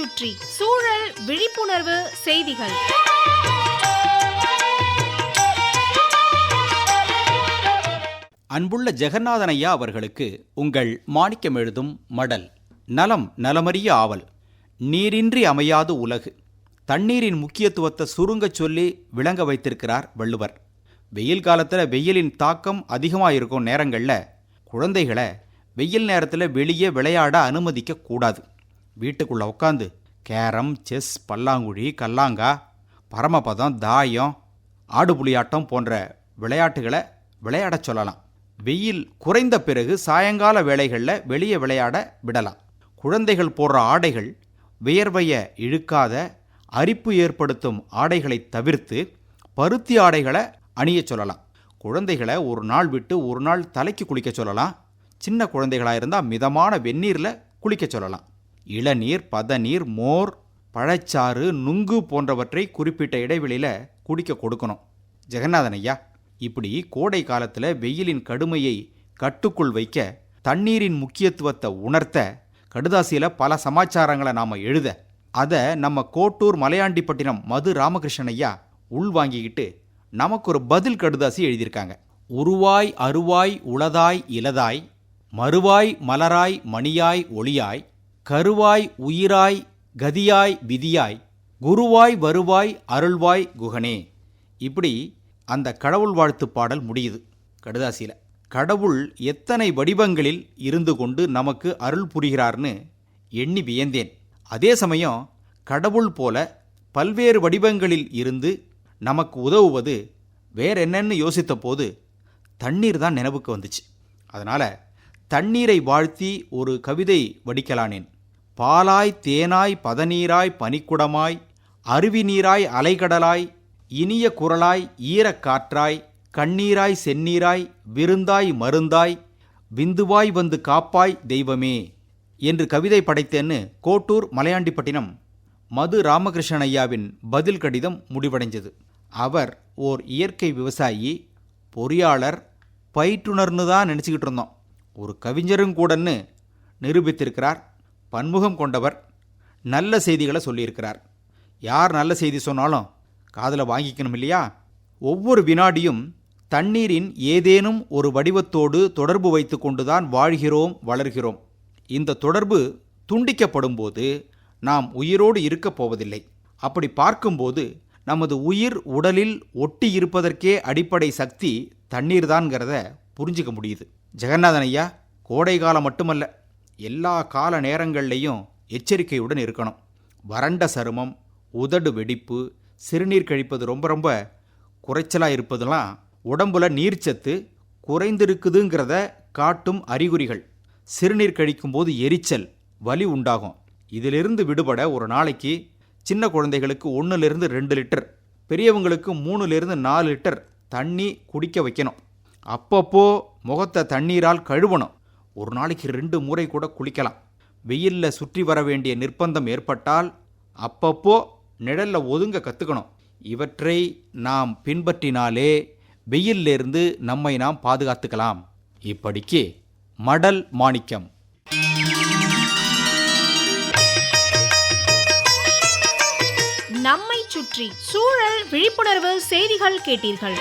சுற்றி சூழல் விழிப்புணர்வு செய்திகள். அன்புள்ள ஜெகநாதன் ஐயா அவர்களுக்கு உங்கள் மாணிக்கம் எழுதும் மடல். நலம் நலமறிய ஆவல். நீரின்றி அமையாது உலகு. தண்ணீரின் முக்கியத்துவத்தை சுருங்கச் சொல்லி விளங்க வைத்திருக்கிறார் வள்ளுவர். வெயில் காலத்தில் வெயிலின் தாக்கம் அதிகமாக இருக்கும் நேரங்களில் குழந்தைகளை வெயில் நேரத்தில் வெளியே விளையாட அனுமதிக்க கூடாது. வீட்டுக்குள்ளே உட்காந்து கேரம் செஸ் பல்லாங்குழி கல்லாங்கா பரமபதம் தாயம் ஆடுபுலியாட்டம் போன்ற விளையாட்டுகளை விளையாடச் சொல்லலாம். வெயில் குறைந்த பிறகு சாயங்கால வேளைகளில் வெளியே விளையாட விடலாம். குழந்தைகள் போடுற ஆடைகள் வியர்வையை இழுக்காத அரிப்பு ஏற்படுத்தும் ஆடைகளை தவிர்த்து பருத்தி ஆடைகளை அணியச் சொல்லலாம். குழந்தைகளை ஒரு நாள் விட்டு ஒரு நாள் தலைக்கு குளிக்க சொல்லலாம். சின்ன குழந்தைகளாக இருந்தால் மிதமான வெந்நீரில் குளிக்க சொல்லலாம். இளநீர் பதநீர் மோர் பழச்சாறு நுங்கு போன்றவற்றை குறிப்பிட்ட இடைவெளியில் குடிக்க கொடுக்கணும். ஜெகநாதன் ஐயா இப்படி கோடை காலத்தில் வெயிலின் கடுமையை கட்டுக்குள் வைக்க தண்ணீரின் முக்கியத்துவத்தை உணர்த்த கடுதாசியில் பல சமாச்சாரங்களை நாம் எழுத அதை நம்ம கோட்டூர் மலையாண்டிப்பட்டினம் மது ராமகிருஷ்ணன் ஐயா உள்வாங்கிக்கிட்டு நமக்கு ஒரு பதில் கடுதாசி எழுதியிருக்காங்க. உருவாய் அருவாய் உளதாய் இலதாய் மறுவாய் மலராய் மணியாய் ஒளியாய் கருவாய் உயிராய் கதியாய் விதியாய் குருவாய் வருவாய் அருள்வாய் குகனே. இப்படி அந்த கடவுள் வாழ்த்து பாடல் முடியுது கடுதாசியில். கடவுள் எத்தனை வடிவங்களில் இருந்து கொண்டு நமக்கு அருள் புரிகிறார்னு எண்ணி வியந்தேன். அதே சமயம் கடவுள் போல பல்வேறு வடிவங்களில் இருந்து நமக்கு உதவுவது வேற என்னன்னு யோசித்த போது தண்ணீர் தான் நினைவுக்கு வந்துச்சு. அதனால் தண்ணீரை வாழ்த்தி ஒரு கவிதை வடிக்கலானேன். பாலாய் தேனாய் பதநீராய் பனிக்குடமாய் அருவி நீராய் அலைகடலாய் இனிய குரலாய் ஈரக்காற்றாய் கண்ணீராய் செந்நீராய் விருந்தாய் மருந்தாய் விந்துவாய் வந்து காப்பாய் தெய்வமே என்று கவிதை படைத்தேன்னு கோட்டூர் மலையாண்டிப்பட்டினம் மது ராமகிருஷ்ணன் ஐயாவின் பதில் கடிதம் முடிவடைஞ்சது. அவர் ஓர் இயற்கை விவசாயி பொறியாளர் பயிற்றுனர்னு தான் நினச்சிக்கிட்டு இருந்தோம். ஒரு கவிஞரும் கூடன்னு நிரூபித்திருக்கிறார் பன்முகம் கொண்டவர் நல்ல செய்திகளை சொல்லியிருக்கிறார். யார் நல்ல செய்தி சொன்னாலும் காதில் வாங்கிக்கணும் இல்லையா? ஒவ்வொரு வினாடியும் தண்ணீரின் ஏதேனும் ஒரு வடிவத்தோடு தொடர்பு வைத்து கொண்டுதான் வாழ்கிறோம் வளர்கிறோம். இந்த தொடர்பு துண்டிக்கப்படும் போது நாம் உயிரோடு இருக்கப் போவதில்லை. அப்படி பார்க்கும்போது நமது உயிர் உடலில் ஒட்டி இருப்பதற்கே அடிப்படை சக்தி தண்ணீர் தான்கிறத புரிஞ்சுக்க முடியுது. ஜெகநாதன் ஐயா கோடை காலம் மட்டுமல்ல எல்லா கால நேரங்கள்லையும் எச்சரிக்கையுடன் இருக்கணும். வறண்ட சருமம் உதடு வெடிப்பு சிறுநீர் கழிப்பது ரொம்ப ரொம்ப குறைச்சலாக இருப்பதெல்லாம் உடம்புல நீர்ச்சத்து குறைந்திருக்குதுங்கிறத காட்டும் அறிகுறிகள். சிறுநீர் கழிக்கும்போது எரிச்சல் வலி உண்டாகும். இதிலிருந்து விடுபட ஒரு நாளைக்கு சின்ன குழந்தைகளுக்கு ஒன்றுலேருந்து ரெண்டு லிட்டர் பெரியவங்களுக்கு மூணுலேருந்து நாலு லிட்டர் தண்ணி குடிக்க வைக்கணும். அப்பப்போ முகத்தை தண்ணீரால் கழுவணும். ஒரு நாளைக்கு ரெண்டு முறை கூட குளிக்கலாம். வெயிலில் சுற்றி வர வேண்டிய நிர்பந்தம் ஏற்பட்டால் அப்பப்போ நிழலில் ஒதுங்க கற்றுக்கணும் இவற்றை நாம் பின்பற்றினாலே வெயிலிருந்து நம்மை நாம் பாதுகாத்துக்கலாம். இப்படிக்கு மடல் மாணிக்கம். நம்மை சுற்றி சூழல் விழிப்புணர்வு செய்திகள் கேட்டீர்கள்.